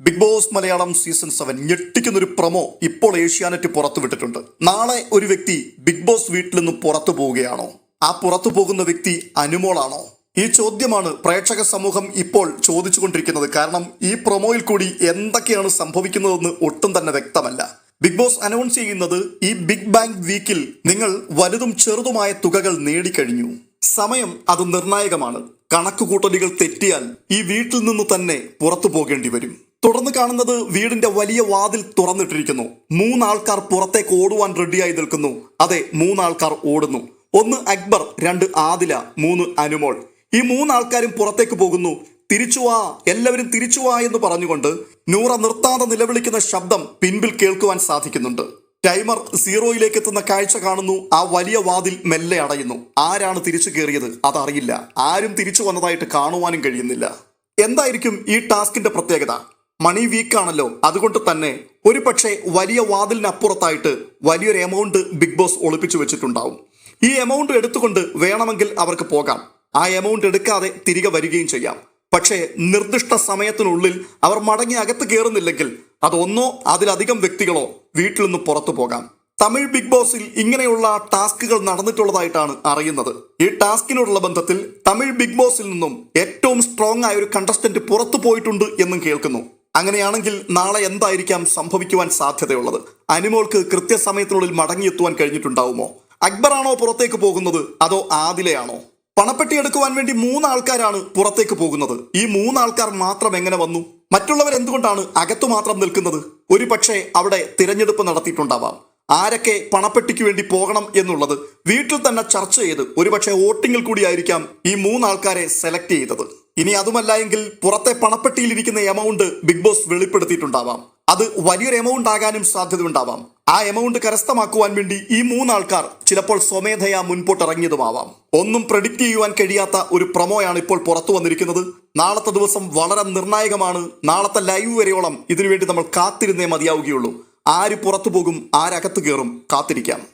Bigg Boss Malayalam season seven ഞെട്ടിക്കുന്ന ഒരു promo ഇപ്പോൾ ഏഷ്യാനെറ്റ് പുറത്തുവിട്ടിട്ടുണ്ട്. നാളെ ഒരു വ്യക്തി ബിഗ് ബോസ് വീട്ടിൽ നിന്ന് പുറത്തു പോവുകയാണോ? ആ പുറത്തു പോകുന്ന വ്യക്തി അനുമോളാണോ? ഈ ചോദ്യമാണ് പ്രേക്ഷക സമൂഹം ഇപ്പോൾ ചോദിച്ചുകൊണ്ടിരിക്കുന്നത്. കാരണം ഈ പ്രൊമോയിൽ കൂടി എന്തൊക്കെയാണ് സംഭവിക്കുന്നതെന്ന് ഒട്ടും തന്നെ വ്യക്തമല്ല. ബിഗ് ബോസ് അനൗൺസ് ചെയ്യുന്നത് ഈ ബിഗ് ബാങ് വീക്കിൽ നിങ്ങൾ വലുതും ചെറുതുമായ തുകകൾ നേടിക്കഴിഞ്ഞു. സമയം അത് നിർണായകമാണ്. കണക്കുകൂട്ടലുകൾ തെറ്റിയാൽ ഈ വീട്ടിൽ നിന്ന് തന്നെ പുറത്തു പോകേണ്ടി വരും. തുടർന്ന് കാണുന്നത് വീടിന്റെ വലിയ വാതിൽ തുറന്നിട്ടിരിക്കുന്നു. മൂന്നാൾക്കാർ പുറത്തേക്ക് ഓടുവാൻ റെഡിയായി നിൽക്കുന്നു. അതെ മൂന്നാൾക്കാർ ഓടുന്നു. ഒന്ന് അക്ബർ രണ്ട് ആദില മൂന്ന് അനുമോൾ. ഈ മൂന്നാൾക്കാരും പുറത്തേക്ക് പോകുന്നു. തിരിച്ചു വാ എല്ലാവരും തിരിച്ചു വാ എന്ന് പറഞ്ഞുകൊണ്ട് നൂറ നിർത്താതെ നിലവിളിക്കുന്ന ശബ്ദം പിൻപിൽ കേൾക്കുവാൻ സാധിക്കുന്നുണ്ട്. ടൈമർ സീറോയിലേക്ക് എത്തുന്ന കാഴ്ച കാണുന്നു. ആ വലിയ വാതിൽ മെല്ലെ അടയുന്നു. ആരാണ് തിരിച്ചു കയറിയത്? അതറിയില്ല. ആരും തിരിച്ചു വന്നതായിട്ട് കാണുവാനും കഴിയുന്നില്ല. എന്തായിരിക്കും ഈ ടാസ്കിന്റെ പ്രത്യേകത? മണി വീക്ക് ആണല്ലോ. അതുകൊണ്ട് തന്നെ ഒരു പക്ഷേ വലിയ വാതിലിനപ്പുറത്തായിട്ട് വലിയൊരു എമൗണ്ട് ബിഗ് ബോസ് ഒളിപ്പിച്ചു വെച്ചിട്ടുണ്ടാവും. ഈ എമൗണ്ട് എടുത്തുകൊണ്ട് വേണമെങ്കിൽ അവർക്ക് പോകാം. ആ എമൗണ്ട് എടുക്കാതെ തിരികെ വരികയും ചെയ്യാം. പക്ഷേ നിർദ്ദിഷ്ട സമയത്തിനുള്ളിൽ അവർ മടങ്ങി അകത്ത് കയറുന്നില്ലെങ്കിൽ അതൊന്നോ അതിലധികം വ്യക്തികളോ വീട്ടിൽ നിന്ന് പുറത്തു പോകാം. തമിഴ് ബിഗ് ബോസിൽ ഇങ്ങനെയുള്ള ടാസ്കുകൾ നടന്നിട്ടുള്ളതായിട്ടാണ് അറിയുന്നത്. ഈ ടാസ്കിനോടുള്ള ബന്ധത്തിൽ തമിഴ് ബിഗ് ബോസിൽ നിന്നും ഏറ്റവും സ്ട്രോങ് ആയ ഒരു കണ്ടസ്റ്റന്റ് പുറത്തു പോയിട്ടുണ്ട് എന്നും കേൾക്കുന്നു. അങ്ങനെയാണെങ്കിൽ നാളെ എന്തായിരിക്കാം സംഭവിക്കുവാൻ സാധ്യതയുള്ളത്? അനിമോൾക്ക് കൃത്യസമയത്തിനുള്ളിൽ മടങ്ങിയെത്തുവാൻ കഴിഞ്ഞിട്ടുണ്ടാവുമോ? അക്ബറാണോ പുറത്തേക്ക് പോകുന്നത്? അതോ ആദിലയാണോ? പണപ്പെട്ടി എടുക്കുവാൻ വേണ്ടി മൂന്ന് ആൾക്കാരാണ് പുറത്തേക്ക് പോകുന്നത്. ഈ മൂന്ന് ആൾക്കാർ മാത്രം എങ്ങനെ വന്നു? മറ്റുള്ളവർ എന്തുകൊണ്ടാണ് അകത്തു മാത്രം നിൽക്കുന്നത്? ഒരു പക്ഷേ അവിടെ തിരഞ്ഞെടുപ്പ് നടത്തിയിട്ടുണ്ടാവാം. ആരൊക്കെ പണപ്പെട്ടിക്ക് വേണ്ടി പോകണം എന്നുള്ളത് വീട്ടിൽ തന്നെ ചർച്ച ചെയ്ത് ഒരുപക്ഷെ വോട്ടിങ്ങിൽ കൂടിയായിരിക്കാം ഈ മൂന്നാൾക്കാരെ സെലക്ട് ചെയ്തത്. ഇനി അതുമല്ല എങ്കിൽ പുറത്തെ പണപ്പെട്ടിയിലിരിക്കുന്ന എമൗണ്ട് ബിഗ് ബോസ് വെളിപ്പെടുത്തിയിട്ടുണ്ടാവാം. അത് വലിയൊരു എമൗണ്ട് ആകാനും സാധ്യതയുണ്ടാവാം. ആ എമൗണ്ട് കരസ്ഥമാക്കുവാൻ വേണ്ടി ഈ മൂന്നാൾക്കാർ ചിലപ്പോൾ സ്വമേധയാ മുൻപോട്ടിറങ്ങിയതുമാവാം. ഒന്നും പ്രഡിക്റ്റ് ചെയ്യുവാൻ കഴിയാത്ത ഒരു പ്രൊമോയാണ് ഇപ്പോൾ പുറത്തു വന്നിരിക്കുന്നത്. നാളത്തെ ദിവസം വളരെ നിർണായകമാണ്. നാളത്തെ ലൈവ് വരെയോളം ഇതിനുവേണ്ടി നമ്മൾ കാത്തിരുന്നേ മതിയാവുകയുള്ളൂ. ആര് പുറത്തു പോകും ആരകത്ത് കയറും കാത്തിരിക്കാം.